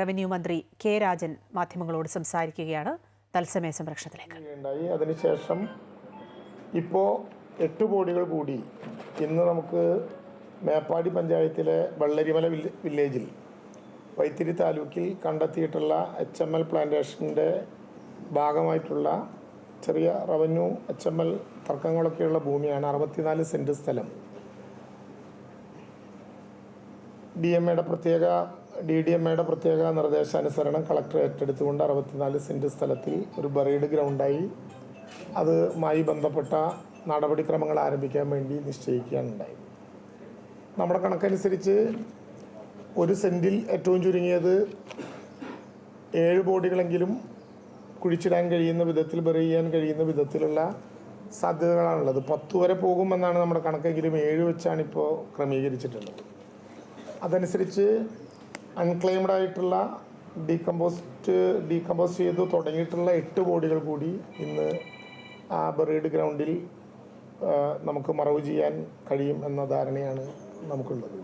Revenue മന്ത്രി K Rajan മാധ്യമങ്ങളോട് സംസാരിക്കുകയാണ്. തത്സമയ സംരക്ഷണത്തിലേക്ക് ഉണ്ടായി. അതിനുശേഷം ഇപ്പോൾ എട്ട് കോടികൾ കൂടി ഇന്ന് നമുക്ക് മേപ്പാടി പഞ്ചായത്തിലെ വെള്ളരിമല വില്ലേജിൽ വൈത്തിരി താലൂക്കിൽ കണ്ടെത്തിയിട്ടുള്ള എച്ച് എം എൽ പ്ലാന്റേഷന്റെ ഭാഗമായിട്ടുള്ള ചെറിയ റവന്യൂ എച്ച് എം എൽ തർക്കങ്ങളൊക്കെയുള്ള ഭൂമിയാണ് അറുപത്തിനാല് സെന്റ് സ്ഥലം. ഡി എം എയുടെ പ്രത്യേക ഡി ഡി എം എയുടെ പ്രത്യേക നിർദ്ദേശാനുസരണം കളക്ടർ ഏറ്റെടുത്തുകൊണ്ട് അറുപത്തിനാല് സെന്റ് സ്ഥലത്തിൽ ഒരു ബറീഡ് ഗ്രൗണ്ടായി അതുമായി ബന്ധപ്പെട്ട നടപടിക്രമങ്ങൾ ആരംഭിക്കാൻ വേണ്ടി നിശ്ചയിക്കുകയാണുണ്ടായി നമ്മുടെ കണക്കനുസരിച്ച് ഒരു സെന്റിൽ ഏറ്റവും ചുരുങ്ങിയത് ഏഴ് ബോഡികളെങ്കിലും കുഴിച്ചിടാൻ കഴിയുന്ന വിധത്തിൽ ബറി ചെയ്യാൻ കഴിയുന്ന വിധത്തിലുള്ള സാധ്യതകളാണുള്ളത്. പത്ത് വരെ പോകുമെന്നാണ് നമ്മുടെ കണക്കെങ്കിലും ഏഴ് വെച്ചാണ് ഇപ്പോൾ ക്രമീകരിച്ചിട്ടുള്ളത്. അതനുസരിച്ച് അൺക്ലെയിംഡ് ആയിട്ടുള്ള ഡീകമ്പോസ്റ്റ് ഡീകമ്പോസ് ചെയ്ത് തുടങ്ങിയിട്ടുള്ള എട്ട് ബോഡികൾ കൂടി ഇന്ന് ആ ബറീഡ് ഗ്രൗണ്ടിൽ നമുക്ക് മറവ് ചെയ്യാൻ കഴിയും എന്ന ധാരണയാണ് നമുക്കുള്ളത്.